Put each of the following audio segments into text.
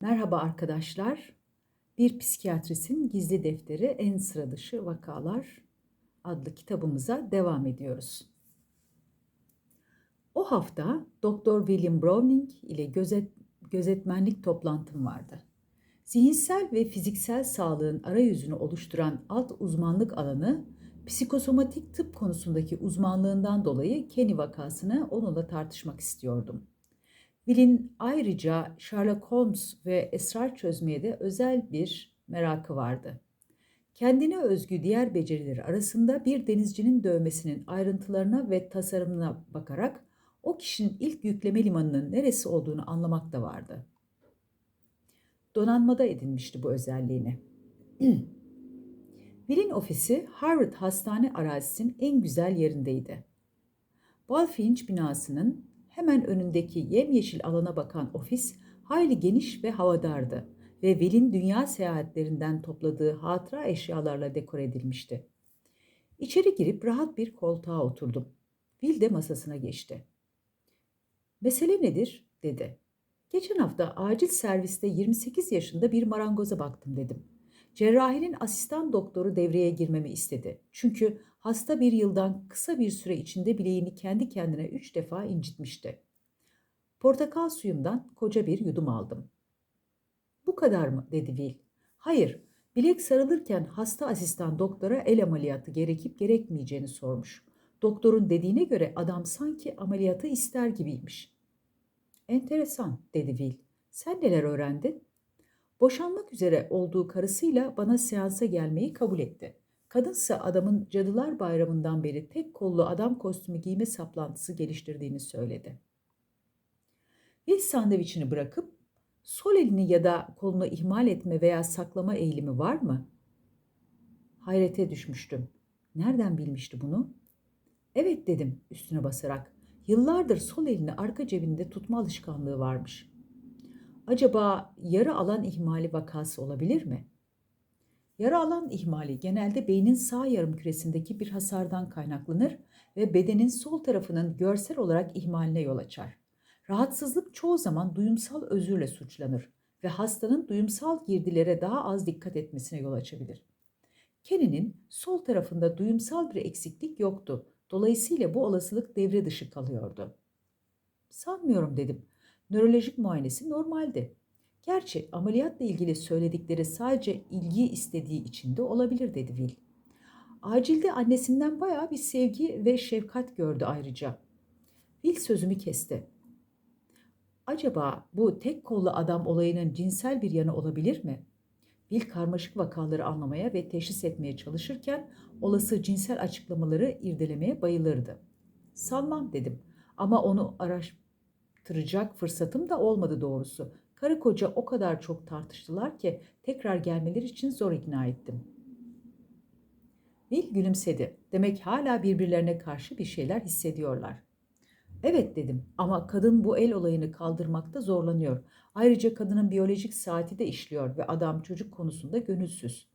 Merhaba arkadaşlar. Bir psikiyatrisin gizli defteri en sıra dışı vakalar adlı kitabımıza devam ediyoruz. O hafta Doktor William Browning ile gözet, gözetmenlik toplantım vardı. Zihinsel ve fiziksel sağlığın arayüzünü oluşturan alt uzmanlık alanı psikosomatik tıp konusundaki uzmanlığından dolayı Kenny vakasını onunla tartışmak istiyordum. Will'in ayrıca Sherlock Holmes ve esrar çözmeye de özel bir merakı vardı. Kendine özgü diğer becerileri arasında bir denizcinin dövmesinin ayrıntılarına ve tasarımına bakarak o kişinin ilk yükleme limanının neresi olduğunu anlamak da vardı. Donanmada edinmişti bu özelliğini. Will'in ofisi Harvard Hastane arazisinin en güzel yerindeydi. Balfinch binasının hemen önündeki yemyeşil alana bakan ofis hayli geniş ve havadardı ve Will'in dünya seyahatlerinden topladığı hatıra eşyalarla dekor edilmişti. İçeri girip rahat bir koltuğa oturdum. Will de masasına geçti. Mesele nedir? dedi. Geçen hafta acil serviste 28 yaşında bir marangoza baktım dedim. Cerrahinin asistan doktoru devreye girmemi istedi. Çünkü hasta bir yıldan kısa bir süre içinde bileğini kendi kendine üç defa incitmişti. Portakal suyumdan koca bir yudum aldım. Bu kadar mı? dedi Will. Hayır, bilek sarılırken hasta asistan doktora el ameliyatı gerekip gerekmeyeceğini sormuş. Doktorun dediğine göre adam sanki ameliyatı ister gibiymiş. Enteresan, dedi Will. Sen neler öğrendin? Boşanmak üzere olduğu karısıyla bana seansa gelmeyi kabul etti. Kadınsa adamın Cadılar Bayramı'ndan beri tek kollu adam kostümü giyme saplantısı geliştirdiğini söyledi. Will sandviçini bırakıp sol elini ya da kolunu ihmal etme veya saklama eğilimi var mı? Hayrete düşmüştüm. Nereden bilmişti bunu? Evet dedim üstüne basarak. Yıllardır sol elini arka cebinde tutma alışkanlığı varmış. Acaba yarı alan ihmali vakası olabilir mi? Yarı alan ihmali genelde beynin sağ yarım küresindeki bir hasardan kaynaklanır ve bedenin sol tarafının görsel olarak ihmaline yol açar. Rahatsızlık çoğu zaman duyumsal özürle suçlanır ve hastanın duyumsal girdilere daha az dikkat etmesine yol açabilir. Kenny'nin sol tarafında duyumsal bir eksiklik yoktu. Dolayısıyla bu olasılık devre dışı kalıyordu. Sanmıyorum dedim. Nörolojik muayenesi normaldi. Gerçi ameliyatla ilgili söyledikleri sadece ilgi istediği için de olabilir dedi Will. Acilde annesinden bayağı bir sevgi ve şefkat gördü ayrıca. Will sözümü kesti. Acaba bu tek kollu adam olayının cinsel bir yanı olabilir mi? Will karmaşık vakaları anlamaya ve teşhis etmeye çalışırken olası cinsel açıklamaları irdelemeye bayılırdı. Sanmam dedim ama onu araştıracak fırsatım da olmadı doğrusu. Karı koca o kadar çok tartıştılar ki tekrar gelmeleri için zor ikna ettim. Will gülümsedi. Demek hala birbirlerine karşı bir şeyler hissediyorlar. Evet dedim ama kadın bu el olayını kaldırmakta zorlanıyor. Ayrıca kadının biyolojik saati de işliyor ve adam çocuk konusunda gönülsüz.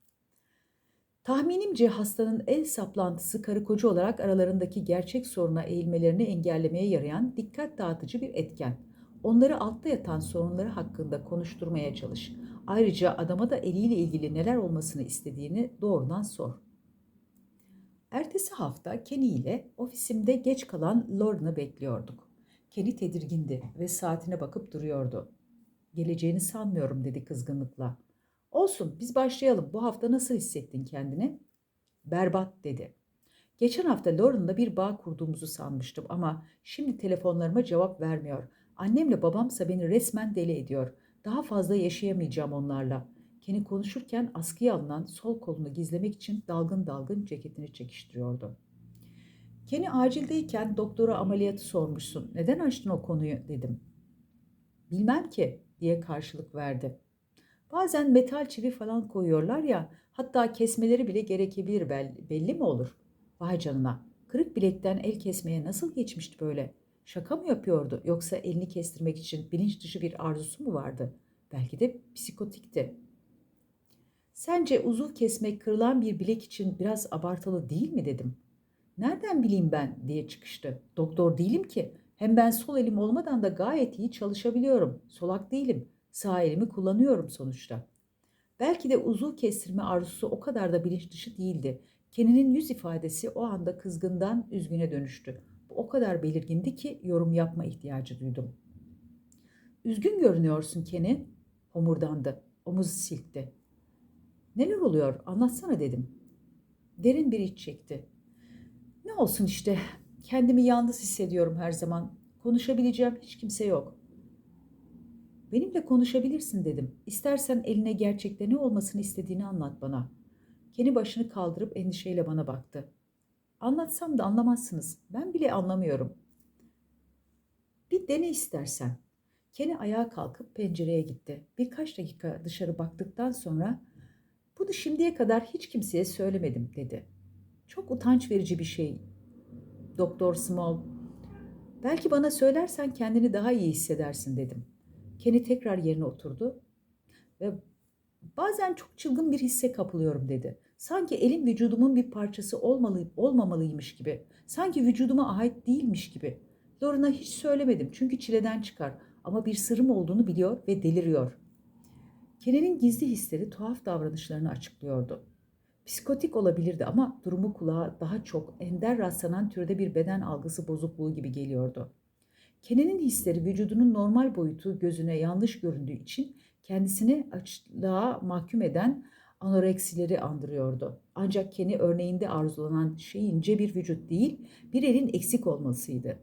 Tahminimce hastanın el saplantısı karı koca olarak aralarındaki gerçek soruna eğilmelerini engellemeye yarayan dikkat dağıtıcı bir etken. Onları altta yatan sorunları hakkında konuşturmaya çalış. Ayrıca adama da eliyle ilgili neler olmasını istediğini doğrudan sor. Ertesi hafta Kenny ile ofisimde geç kalan Lauren'ı bekliyorduk. Kenny tedirgindi ve saatine bakıp duruyordu. Geleceğini sanmıyorum dedi kızgınlıkla. Olsun biz başlayalım. Bu hafta nasıl hissettin kendini? Berbat dedi. Geçen hafta Lauren'la bir bağ kurduğumuzu sanmıştım ama şimdi telefonlarıma cevap vermiyor. Annemle babamsa beni resmen deli ediyor. Daha fazla yaşayamayacağım onlarla. Kenny konuşurken askıya alınan sol kolunu gizlemek için dalgın dalgın ceketini çekiştiriyordu. Kenny acildeyken doktora ameliyatı sormuşsun. Neden açtın o konuyu dedim. Bilmem ki diye karşılık verdi. Bazen metal çivi falan koyuyorlar ya hatta kesmeleri bile gerekebilir belli mi olur? Vay canına kırık bilekten el kesmeye nasıl geçmişti böyle? Şaka mı yapıyordu yoksa elini kestirmek için bilinç dışı bir arzusu mu vardı? Belki de psikotikti. Sence uzuv kesmek kırılan bir bilek için biraz abartılı değil mi dedim. Nereden bileyim ben diye çıkıştı. Doktor değilim ki. Hem ben sol elim olmadan da gayet iyi çalışabiliyorum. Solak değilim. Sağ kullanıyorum sonuçta. Belki de uzuv kestirme arzusu o kadar da bilinç dışı değildi. Ken'in yüz ifadesi o anda kızgından üzgüne dönüştü. Bu o kadar belirgindi ki yorum yapma ihtiyacı duydum. Üzgün görünüyorsun Ken'i, homurdandı. Omuzu silkti. Neler oluyor anlatsana dedim. Derin bir iç çekti. Ne olsun işte kendimi yalnız hissediyorum her zaman. Konuşabileceğim hiç kimse yok. Benimle konuşabilirsin dedim. İstersen eline gerçekte ne olmasını istediğini anlat bana. Kenny başını kaldırıp endişeyle bana baktı. Anlatsam da anlamazsınız. Ben bile anlamıyorum. Bir dene istersen. Kenny ayağa kalkıp pencereye gitti. Birkaç dakika dışarı baktıktan sonra bunu şimdiye kadar hiç kimseye söylemedim dedi. Çok utanç verici bir şey. Doktor Small. Belki bana söylersen kendini daha iyi hissedersin dedim. Kenny tekrar yerine oturdu ve bazen çok çılgın bir hisse kapılıyorum dedi. Sanki elim vücudumun bir parçası olmalı, olmamalıymış gibi. Sanki vücuduma ait değilmiş gibi. Lorna hiç söylemedim çünkü çileden çıkar ama bir sırrım olduğunu biliyor ve deliriyor. Kenan'ın gizli hisleri tuhaf davranışlarını açıklıyordu. Psikotik olabilirdi ama durumu kulağa daha çok ender rastlanan türde bir beden algısı bozukluğu gibi geliyordu. Kenan'ın hisleri vücudunun normal boyutu gözüne yanlış göründüğü için kendisini açlığa mahkum eden anoreksileri andırıyordu. Ancak Kenny örneğinde arzulanan şey ince bir vücut değil, bir elin eksik olmasıydı.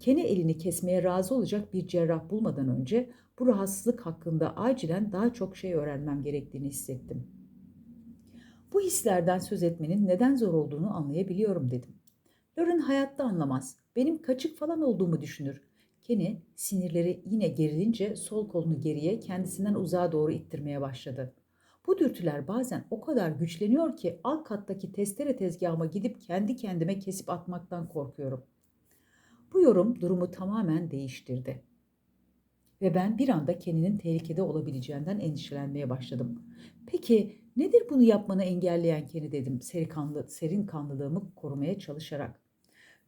Kenny elini kesmeye razı olacak bir cerrah bulmadan önce bu rahatsızlık hakkında acilen daha çok şey öğrenmem gerektiğini hissettim. Bu hislerden söz etmenin neden zor olduğunu anlayabiliyorum dedim. Lauren hayatta anlamaz. Benim kaçık falan olduğumu düşünür. Kenny sinirleri yine gerilince sol kolunu geriye kendisinden uzağa doğru ittirmeye başladı. Bu dürtüler bazen o kadar güçleniyor ki alt kattaki testere tezgahıma gidip kendi kendime kesip atmaktan korkuyorum. Bu yorum durumu tamamen değiştirdi. Ve ben bir anda Kenny'nin tehlikede olabileceğinden endişelenmeye başladım. Peki nedir bunu yapmanı engelleyen Kenny dedim seri kanlı, serin kanlılığımı korumaya çalışarak.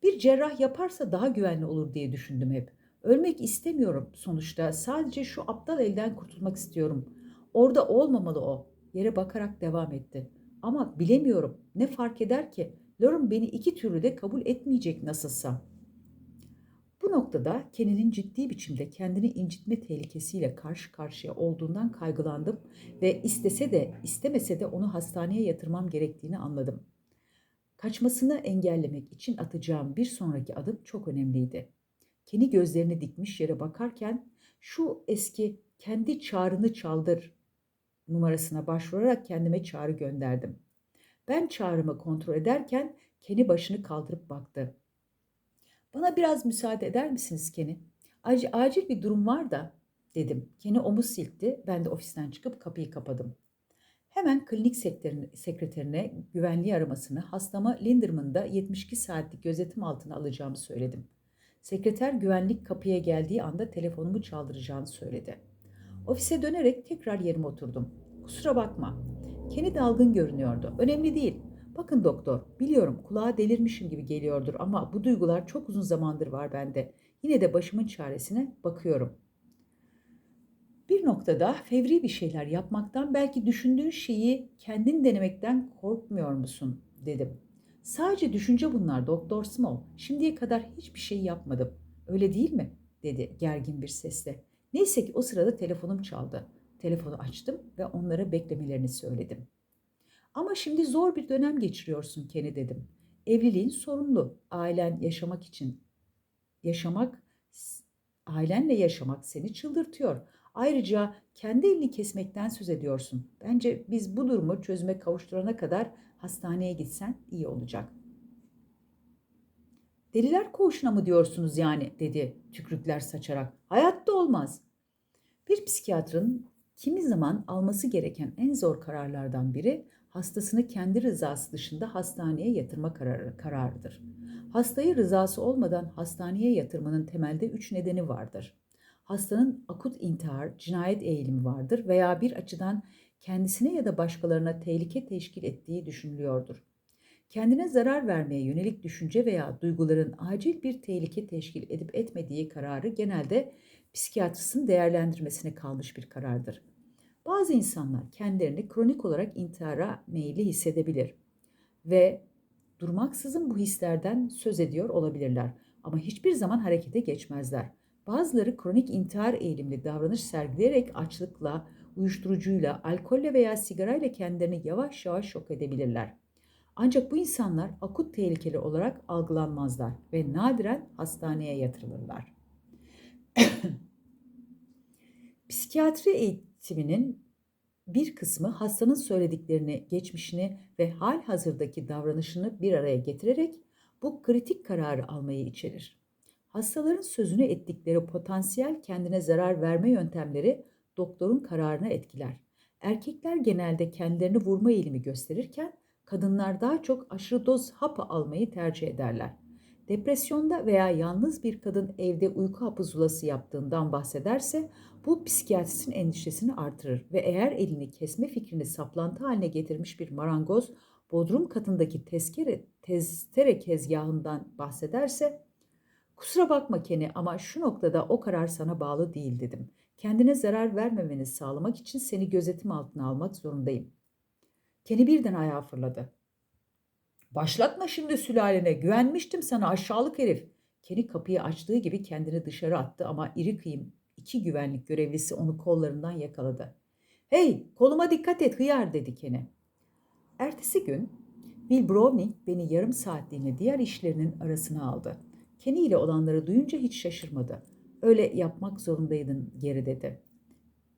Bir cerrah yaparsa daha güvenli olur diye düşündüm hep. Ölmek istemiyorum sonuçta. Sadece şu aptal elden kurtulmak istiyorum. Orada olmamalı o. Yere bakarak devam etti. Ama bilemiyorum. Ne fark eder ki? Lauren beni iki türlü de kabul etmeyecek nasılsa. Bu noktada Kenny'nin ciddi biçimde kendini incitme tehlikesiyle karşı karşıya olduğundan kaygılandım ve istese de istemese de onu hastaneye yatırmam gerektiğini anladım. Kaçmasını engellemek için atacağım bir sonraki adım çok önemliydi. Kenny gözlerini dikmiş yere bakarken şu eski kendi çağrını çaldır numarasına başvurarak kendime çağrı gönderdim. Ben çağrımı kontrol ederken Kenny başını kaldırıp baktı. Bana biraz müsaade eder misiniz Kenny? Acil, acil bir durum var da dedim. Kenny omuz silkti. Ben de ofisten çıkıp kapıyı kapadım. Hemen klinik sekreterine güvenliği aramasını hastama Linderman'da 72 saatlik gözetim altına alacağımı söyledim. Sekreter güvenlik kapıya geldiği anda telefonumu çaldıracağını söyledi. Ofise dönerek tekrar yerime oturdum. Kusura bakma. Kenny dalgın görünüyordu. Önemli değil. Bakın doktor, biliyorum kulağa delirmişim gibi geliyordur ama bu duygular çok uzun zamandır var bende. Yine de başımın çaresine bakıyorum. Bir noktada fevri bir şeyler yapmaktan belki düşündüğün şeyi kendin denemekten korkmuyor musun dedim. Sadece düşünce bunlar Doktor Small. Şimdiye kadar hiçbir şey yapmadım. Öyle değil mi? dedi gergin bir sesle. Neyse ki o sırada telefonum çaldı. Telefonu açtım ve onlara beklemelerini söyledim. Ama şimdi zor bir dönem geçiriyorsun Kenny dedim. Evliliğin sorunlu. Ailen yaşamak için yaşamak ailenle yaşamak seni çıldırtıyor. Ayrıca kendi elini kesmekten söz ediyorsun. Bence biz bu durumu çözüme kavuşturana kadar hastaneye gitsen iyi olacak. Deliler koğuşuna mı diyorsunuz yani dedi tükrükler saçarak. Hayatta olmaz. Bir psikiyatrın kimi zaman alması gereken en zor kararlardan biri hastasını kendi rızası dışında hastaneye yatırma kararı, kararıdır. Hastayı rızası olmadan hastaneye yatırmanın temelde üç nedeni vardır. Hastanın akut intihar, cinayet eğilimi vardır veya bir açıdan kendisine ya da başkalarına tehlike teşkil ettiği düşünülüyordur. Kendine zarar vermeye yönelik düşünce veya duyguların acil bir tehlike teşkil edip etmediği kararı genelde psikiyatristin değerlendirmesine kalmış bir karardır. Bazı insanlar kendilerini kronik olarak intihara meyilli hissedebilir ve durmaksızın bu hislerden söz ediyor olabilirler ama hiçbir zaman harekete geçmezler. Bazıları kronik intihar eğilimli davranış sergileyerek açlıkla, uyuşturucuyla, alkolle veya sigarayla kendilerini yavaş yavaş şok edebilirler. Ancak bu insanlar akut tehlikeli olarak algılanmazlar ve nadiren hastaneye yatırılırlar. Psikiyatri eğitiminin bir kısmı hastanın söylediklerini, geçmişini ve hal hazırdaki davranışını bir araya getirerek bu kritik kararı almayı içerir. Hastaların sözünü ettikleri potansiyel kendine zarar verme yöntemleri doktorun kararını etkiler. Erkekler genelde kendilerini vurma eğilimi gösterirken kadınlar daha çok aşırı doz hapı almayı tercih ederler. Depresyonda veya yalnız bir kadın evde uyku hapı zulası yaptığından bahsederse bu psikiyatristin endişesini artırır ve eğer elini kesme fikrini saplantı haline getirmiş bir marangoz bodrum katındaki tezkere, teztere kezgahından bahsederse ''Kusura bakma Kenny ama şu noktada o karar sana bağlı değil.'' dedim. ''Kendine zarar vermemeni sağlamak için seni gözetim altına almak zorundayım.'' Kenny birden ayağa fırladı. Başlatma şimdi sülalene. Güvenmiştim sana aşağılık herif. Kenny kapıyı açtığı gibi kendini dışarı attı ama iri kıyım iki güvenlik görevlisi onu kollarından yakaladı. Hey koluma dikkat et hıyar dedi Kenny. Ertesi gün Bill Browning beni yarım saatliğine diğer işlerinin arasına aldı. Kenny ile olanları duyunca hiç şaşırmadı. Öyle yapmak zorundaydın geri dedi.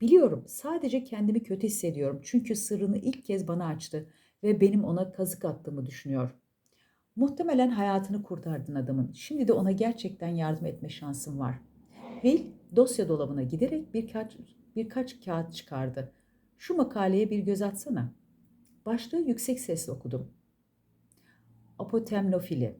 Biliyorum sadece kendimi kötü hissediyorum çünkü sırrını ilk kez bana açtı ve benim ona kazık attığımı düşünüyor. Muhtemelen hayatını kurtardın adamın. Şimdi de ona gerçekten yardım etme şansın var. Will dosya dolabına giderek birkaç, birkaç kağıt çıkardı. Şu makaleye bir göz atsana. Başlığı yüksek sesle okudum. Apotemnofili.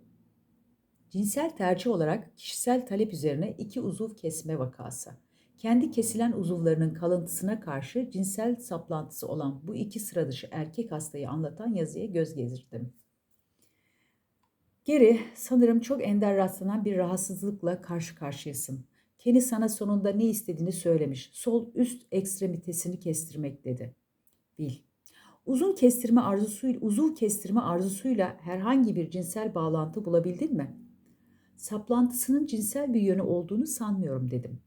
Cinsel tercih olarak kişisel talep üzerine iki uzuv kesme vakası. Kendi kesilen uzuvlarının kalıntısına karşı cinsel saplantısı olan bu iki sıra dışı erkek hastayı anlatan yazıya göz gezdirdim. Geri, sanırım çok ender rastlanan bir rahatsızlıkla karşı karşıyasın. Kenny sana sonunda ne istediğini söylemiş. Sol üst ekstremitesini kestirmek dedi. Bil. Uzun kestirme arzusuyla, uzuv kestirme arzusuyla herhangi bir cinsel bağlantı bulabildin mi? Saplantısının cinsel bir yönü olduğunu sanmıyorum dedim.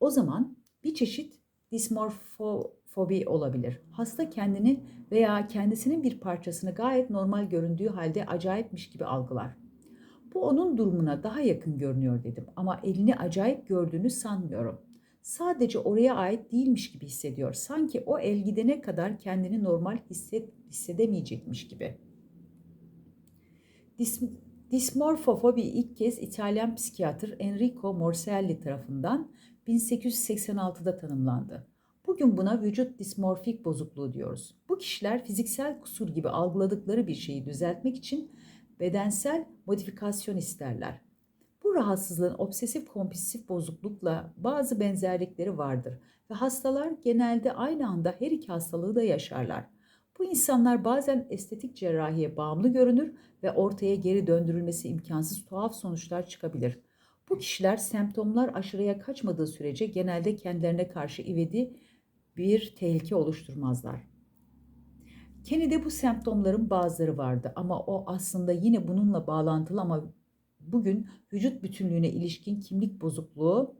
O zaman bir çeşit dismorfobi olabilir. Hasta kendini veya kendisinin bir parçasını gayet normal göründüğü halde acayipmiş gibi algılar. Bu onun durumuna daha yakın görünüyor dedim ama elini acayip gördüğünü sanmıyorum. Sadece oraya ait değilmiş gibi hissediyor. Sanki o el gidene kadar kendini normal hisset, hissedemeyecekmiş gibi. Dis, dismorfofobi ilk kez İtalyan psikiyatr Enrico Morselli tarafından 1886'da tanımlandı. Bugün buna vücut dismorfik bozukluğu diyoruz. Bu kişiler fiziksel kusur gibi algıladıkları bir şeyi düzeltmek için bedensel modifikasyon isterler. Bu rahatsızlığın obsesif kompulsif bozuklukla bazı benzerlikleri vardır ve hastalar genelde aynı anda her iki hastalığı da yaşarlar. Bu insanlar bazen estetik cerrahiye bağımlı görünür ve ortaya geri döndürülmesi imkansız tuhaf sonuçlar çıkabilir. Bu kişiler semptomlar aşırıya kaçmadığı sürece genelde kendilerine karşı ivedi bir tehlike oluşturmazlar. Kenny'de bu semptomların bazıları vardı ama o aslında yine bununla bağlantılı ama bugün vücut bütünlüğüne ilişkin kimlik bozukluğu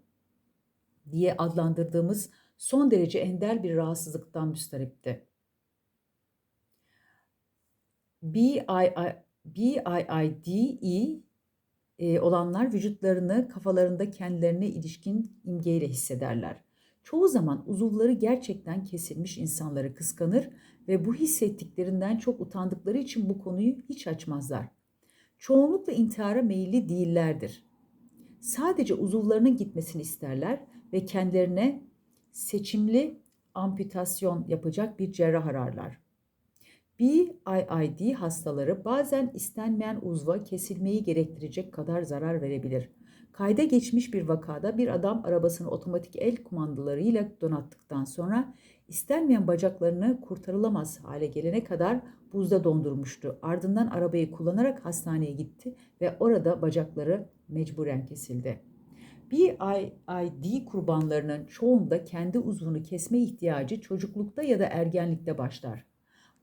diye adlandırdığımız son derece ender bir rahatsızlıktan müsteripti. BIID e, olanlar vücutlarını kafalarında kendilerine ilişkin imgeyle hissederler. Çoğu zaman uzuvları gerçekten kesilmiş insanları kıskanır ve bu hissettiklerinden çok utandıkları için bu konuyu hiç açmazlar. Çoğunlukla intihara meyilli değillerdir. Sadece uzuvlarının gitmesini isterler ve kendilerine seçimli amputasyon yapacak bir cerrah ararlar. BIID hastaları bazen istenmeyen uzva kesilmeyi gerektirecek kadar zarar verebilir. Kayda geçmiş bir vakada bir adam arabasını otomatik el kumandalarıyla donattıktan sonra istenmeyen bacaklarını kurtarılamaz hale gelene kadar buzda dondurmuştu. Ardından arabayı kullanarak hastaneye gitti ve orada bacakları mecburen kesildi. BIID kurbanlarının çoğunda kendi uzvunu kesme ihtiyacı çocuklukta ya da ergenlikte başlar.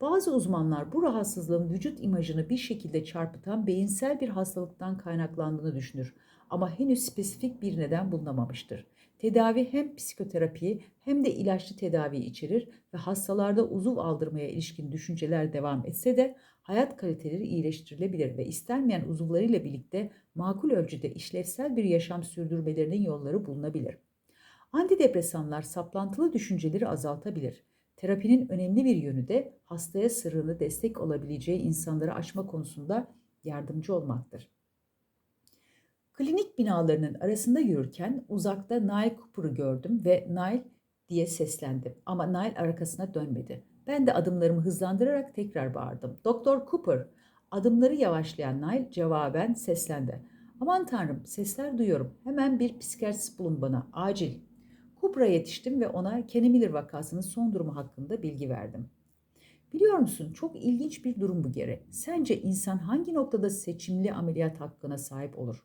Bazı uzmanlar bu rahatsızlığın vücut imajını bir şekilde çarpıtan beyinsel bir hastalıktan kaynaklandığını düşünür ama henüz spesifik bir neden bulunamamıştır. Tedavi hem psikoterapiyi hem de ilaçlı tedavi içerir ve hastalarda uzuv aldırmaya ilişkin düşünceler devam etse de hayat kaliteleri iyileştirilebilir ve istenmeyen uzuvlarıyla birlikte makul ölçüde işlevsel bir yaşam sürdürmelerinin yolları bulunabilir. Antidepresanlar saplantılı düşünceleri azaltabilir. Terapinin önemli bir yönü de hastaya sırrını destek olabileceği insanları aşma konusunda yardımcı olmaktır. Klinik binalarının arasında yürürken uzakta Nile Cooper'ı gördüm ve Nile diye seslendim ama Nile arkasına dönmedi. Ben de adımlarımı hızlandırarak tekrar bağırdım. Doktor Cooper, adımları yavaşlayan Nile cevaben seslendi. Aman tanrım sesler duyuyorum. Hemen bir psikiyatrist bulun bana. Acil. Cooper'a yetiştim ve ona Kenny Miller vakasının son durumu hakkında bilgi verdim. Biliyor musun çok ilginç bir durum bu geri. Sence insan hangi noktada seçimli ameliyat hakkına sahip olur?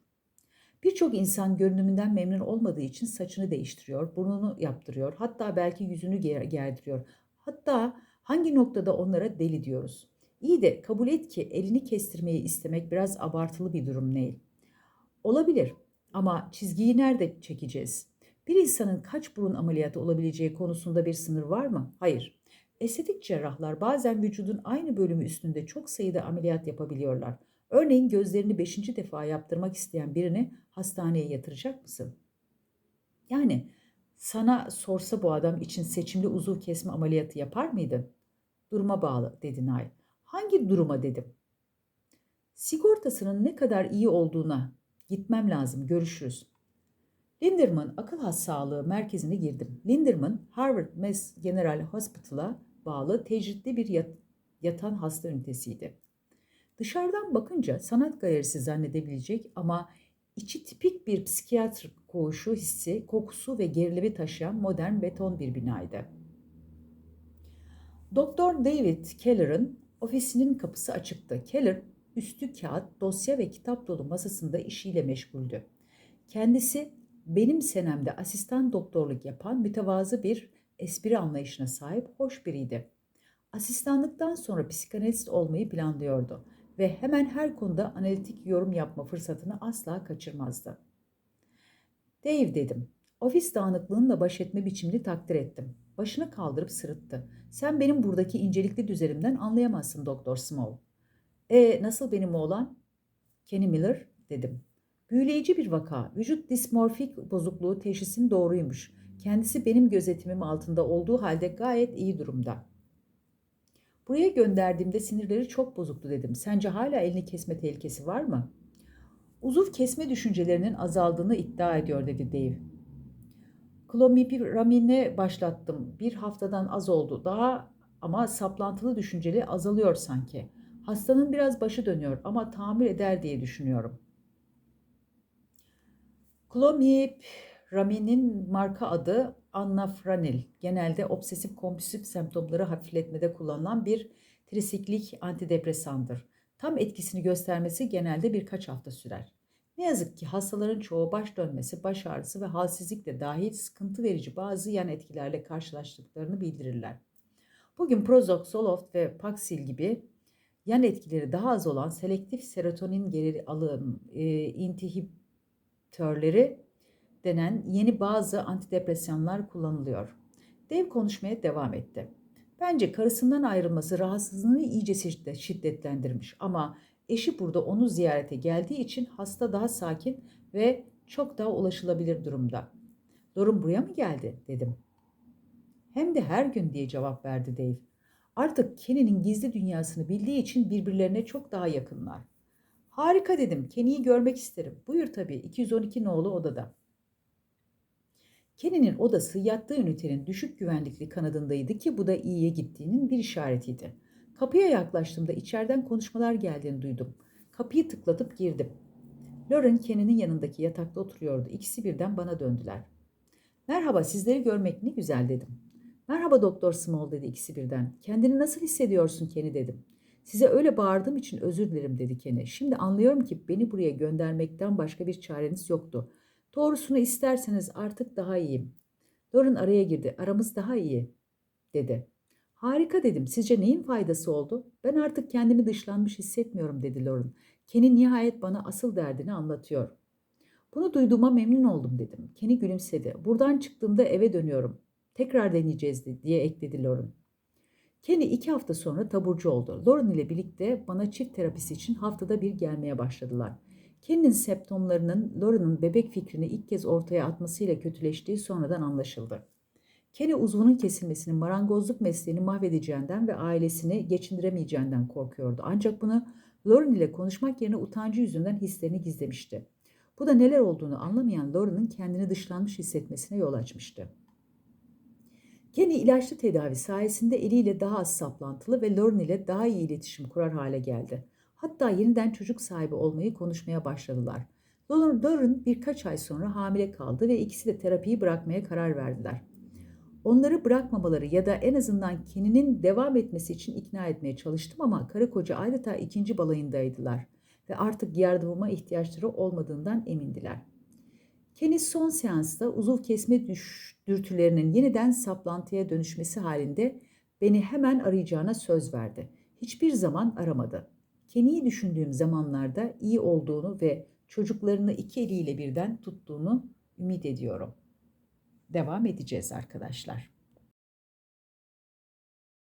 Birçok insan görünümünden memnun olmadığı için saçını değiştiriyor, burnunu yaptırıyor, hatta belki yüzünü gerdiriyor. Hatta hangi noktada onlara deli diyoruz. İyi de kabul et ki elini kestirmeyi istemek biraz abartılı bir durum değil. Olabilir ama çizgiyi nerede çekeceğiz? Bir insanın kaç burun ameliyatı olabileceği konusunda bir sınır var mı? Hayır. Estetik cerrahlar bazen vücudun aynı bölümü üstünde çok sayıda ameliyat yapabiliyorlar. Örneğin gözlerini beşinci defa yaptırmak isteyen birini hastaneye yatıracak mısın? Yani sana sorsa bu adam için seçimli uzuv kesme ameliyatı yapar mıydın? Duruma bağlı dedi Nail. Hangi duruma dedim. Sigortasının ne kadar iyi olduğuna gitmem lazım görüşürüz. Linderman Akıl Has Sağlığı Merkezi'ne girdim. Linderman, Harvard Mass General Hospital'a bağlı tecritli bir yat yatan hasta ünitesiydi. Dışarıdan bakınca sanat galerisi zannedebilecek ama içi tipik bir psikiyatrik koğuşu hissi, kokusu ve gerilimi taşıyan modern beton bir binaydı. Doktor David Keller'ın ofisinin kapısı açıktı. Keller üstü kağıt, dosya ve kitap dolu masasında işiyle meşguldü. Kendisi benim senemde asistan doktorluk yapan mütevazı bir espri anlayışına sahip hoş biriydi. Asistanlıktan sonra psikanalist olmayı planlıyordu ve hemen her konuda analitik yorum yapma fırsatını asla kaçırmazdı. Dave dedim. Ofis dağınıklığınla baş etme biçimini takdir ettim. Başını kaldırıp sırıttı. Sen benim buradaki incelikli düzenimden anlayamazsın Doktor Small. E nasıl benim oğlan? Kenny Miller dedim. Büyüleyici bir vaka. Vücut dismorfik bozukluğu teşhisin doğruymuş. Kendisi benim gözetimim altında olduğu halde gayet iyi durumda. Buraya gönderdiğimde sinirleri çok bozuktu dedim. Sence hala elini kesme tehlikesi var mı? Uzuv kesme düşüncelerinin azaldığını iddia ediyor dedi Dave. Klomipiramine başlattım. Bir haftadan az oldu. Daha ama saplantılı düşünceli azalıyor sanki. Hastanın biraz başı dönüyor ama tamir eder diye düşünüyorum. Klomipiramine'in marka adı Annafranil. Genelde obsesif kompulsif semptomları hafifletmede kullanılan bir trisiklik antidepresandır. Tam etkisini göstermesi genelde birkaç hafta sürer. Ne yazık ki hastaların çoğu baş dönmesi, baş ağrısı ve halsizlik de dahil sıkıntı verici bazı yan etkilerle karşılaştıklarını bildirirler. Bugün Prozac, Zoloft ve Paxil gibi yan etkileri daha az olan selektif serotonin geri alım e, inhibitörleri denen yeni bazı antidepresanlar kullanılıyor. Dev konuşmaya devam etti. Bence karısından ayrılması rahatsızlığını iyice şiddetlendirmiş ama eşi burada onu ziyarete geldiği için hasta daha sakin ve çok daha ulaşılabilir durumda. Durum buraya mı geldi dedim. Hem de her gün diye cevap verdi Dave. Artık Kenny'nin gizli dünyasını bildiği için birbirlerine çok daha yakınlar. Harika dedim. Kenny'yi görmek isterim. Buyur tabii. 212 nolu odada. Kenny'nin odası yattığı ünitenin düşük güvenlikli kanadındaydı ki bu da iyiye gittiğinin bir işaretiydi. Kapıya yaklaştığımda içeriden konuşmalar geldiğini duydum. Kapıyı tıklatıp girdim. Lauren Kenny'nin yanındaki yatakta oturuyordu. İkisi birden bana döndüler. Merhaba sizleri görmek ne güzel dedim. Merhaba Doktor Small dedi ikisi birden. Kendini nasıl hissediyorsun Kenny dedim. Size öyle bağırdığım için özür dilerim dedi Kenny. Şimdi anlıyorum ki beni buraya göndermekten başka bir çareniz yoktu. Doğrusunu isterseniz artık daha iyiyim. Lauren araya girdi. Aramız daha iyi, dedi. Harika dedim. Sizce neyin faydası oldu? Ben artık kendimi dışlanmış hissetmiyorum, dedi Lauren. Kenny nihayet bana asıl derdini anlatıyor. Bunu duyduğuma memnun oldum dedim. Kenny gülümsedi. Buradan çıktığımda eve dönüyorum. Tekrar deneyeceğiz diye ekledi Lauren. Kenny iki hafta sonra taburcu oldu. Lauren ile birlikte bana çift terapisi için haftada bir gelmeye başladılar. Kenny'nin septomlarının Lauren'ın bebek fikrini ilk kez ortaya atmasıyla kötüleştiği sonradan anlaşıldı. Kenny uzvunun kesilmesinin marangozluk mesleğini mahvedeceğinden ve ailesini geçindiremeyeceğinden korkuyordu. Ancak bunu Lauren ile konuşmak yerine utancı yüzünden hislerini gizlemişti. Bu da neler olduğunu anlamayan Lauren'ın kendini dışlanmış hissetmesine yol açmıştı. Kenny ilaçlı tedavi sayesinde eliyle daha az saplantılı ve Lauren ile daha iyi iletişim kurar hale geldi. Hatta yeniden çocuk sahibi olmayı konuşmaya başladılar. Lauren birkaç ay sonra hamile kaldı ve ikisi de terapiyi bırakmaya karar verdiler. Onları bırakmamaları ya da en azından Kenny'nin devam etmesi için ikna etmeye çalıştım ama karı koca adeta ikinci balayındaydılar ve artık yardımıma ihtiyaçları olmadığından emindiler. Kenny son seansta uzuv kesme dürtülerinin yeniden saplantıya dönüşmesi halinde beni hemen arayacağına söz verdi. Hiçbir zaman aramadı. Kenny'yi düşündüğüm zamanlarda iyi olduğunu ve çocuklarını iki eliyle birden tuttuğunu ümit ediyorum. Devam edeceğiz arkadaşlar.